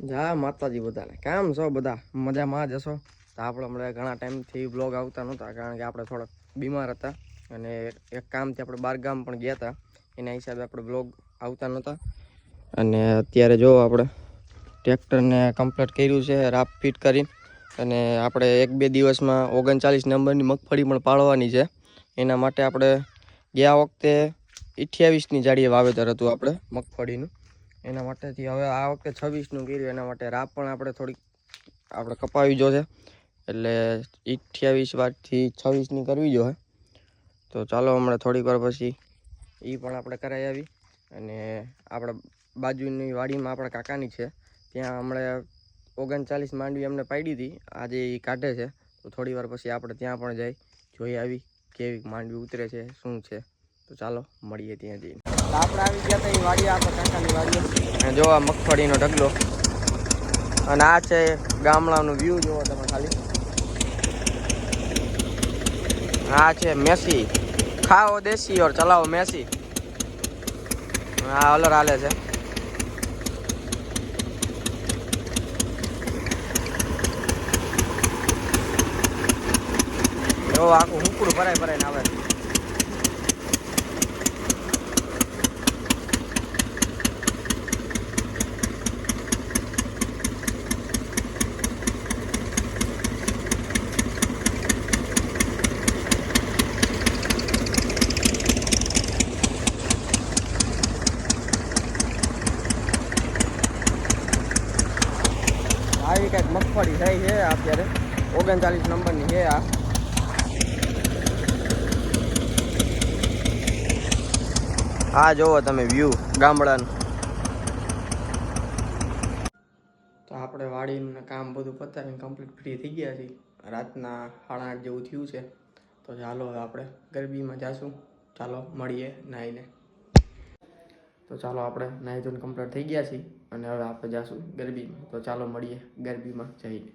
જા, માતાજી બધાને. કેમ છો બધા? મજામાં જ હશો? તો આપણે હમણાં ઘણા ટાઈમથી બ્લોગ આવતા નહોતા, કારણ કે આપણે થોડાક બીમાર હતા. અને એક કામથી આપણે બાર ગામ પણ ગયા હતા. એના હિસાબે આપણે બ્લોગ આવતા નહોતા. અને અત્યારે જો આપણે ટ્રેક્ટરને કમ્પ્લીટ કર્યું છે રાપ ફિટ કરી. અને આપણે એક બે દિવસમાં ઓગણચાલીસ નંબરની મગફળી પણ પાડવાની છે. એના માટે આપણે ગયા વખતે અઠ્યાવીસની જાડીએ વાવેતર હતું આપણે મગફળીનું. એના માટેથી હવે આ વખતે છવ્વીસનું કર્યું એના માટે રાપ પણ આપણે થોડીક આપણે કપાવી જોશે એટલે અઠ્યાવીસ વારથી છવ્વીસની કરવી જોઈએ તો ચાલો હમણાં થોડીક વાર પછી એ પણ આપણે કરાવી આવી. અને આપણે બાજુની વાડીમાં આપણા કાકાની છે. ત્યાં હમણાં ઓગણચાલીસ માંડવી અમને પાડી હતી આજે એ કાઢે છે. તો થોડી વાર પછી આપણે ત્યાં પણ જઈ જોઈ આવી કેવી માંડવી ઉતરે છે, શું છે. તો ચાલો મળીએ ત્યાં જઈને આપણે આવી ગયા હતા એ વાડી આપણા કાકાની વાડી જો આ મગફળીનો ઢગલો. અને આ છે ગામડાનું વ્યૂ જોવો તમે ખાલી. આ છે મેસી. ખાઓ દેશી ઓર ચલાવો મેસી. હા અલર હાલે છે. જો આખું હુકડું ભરાય ભરાઈને આવે. આવી કંઈક મગફળી થઈ છે અત્યારે. ઓગણચાલીસ નંબરની છે આ. આ જોવો તમે વ્યૂ ગામડાનું. તો આપણે વાડીનું કામ બધું પતાવીને કમ્પ્લીટ ફ્રી થઈ ગયા છીએ. રાતના સાડા આઠ જેવું થયું છે. તો ચાલો આપણે ગરબીમાં જાશું. ચાલો, મળીએ નાહીને. તો ચાલો આપણે નાહી ધોઈને કમ્પ્લીટ થઈ ગયા છીએ અને હવે આપણે જાશું ગરબીમાં. તો ચાલો મળીએ ગરબીમાં જઈને.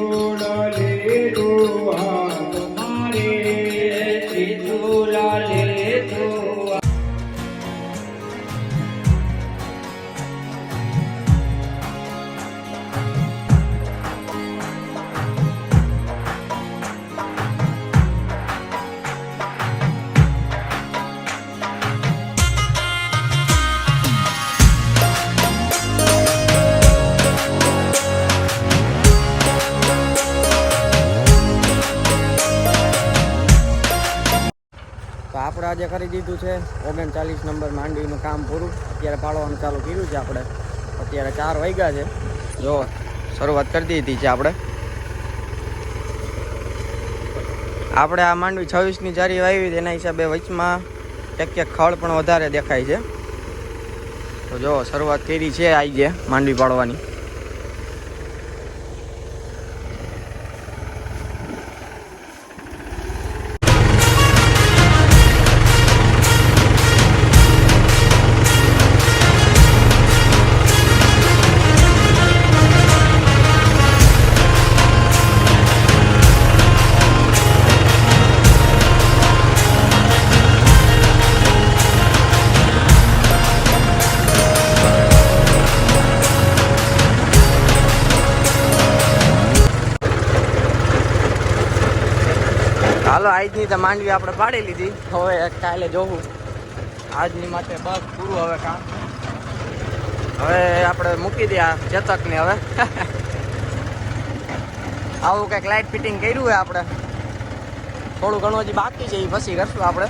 ಗೋಳ તો આપણે આજે કરી દીધું છે ઓગણચાલીસ નંબર માંડવીનું કામ પૂરું. અત્યારે પાડવાનું ચાલુ કર્યું છે આપણે. અત્યારે ચાર વાગ્યા છે. જો, શરૂઆત કરી દીધી છે આપણે. આપણે આ માંડવી છવ્વીસની જારી વાવી, તેના હિસાબે વચમાં એક એક ખળ પણ વધારે દેખાય છે. તો જો, શરૂઆત કરી છે આવી ગયા માંડવી પાડવાની હાલો, આજની તો માંડવી આપણે પાડી લીધી. હવે કાલે જોવું. આજની માટે બસ પૂરું હવે કામ. હવે આપણે મૂકી દઈએ ચેતકને હવે. આવું કંઈક લાઇટ ફિટિંગ કર્યું હોય આપણે. થોડું ઘણું હજી બાકી છે, એ પછી કરશું આપણે.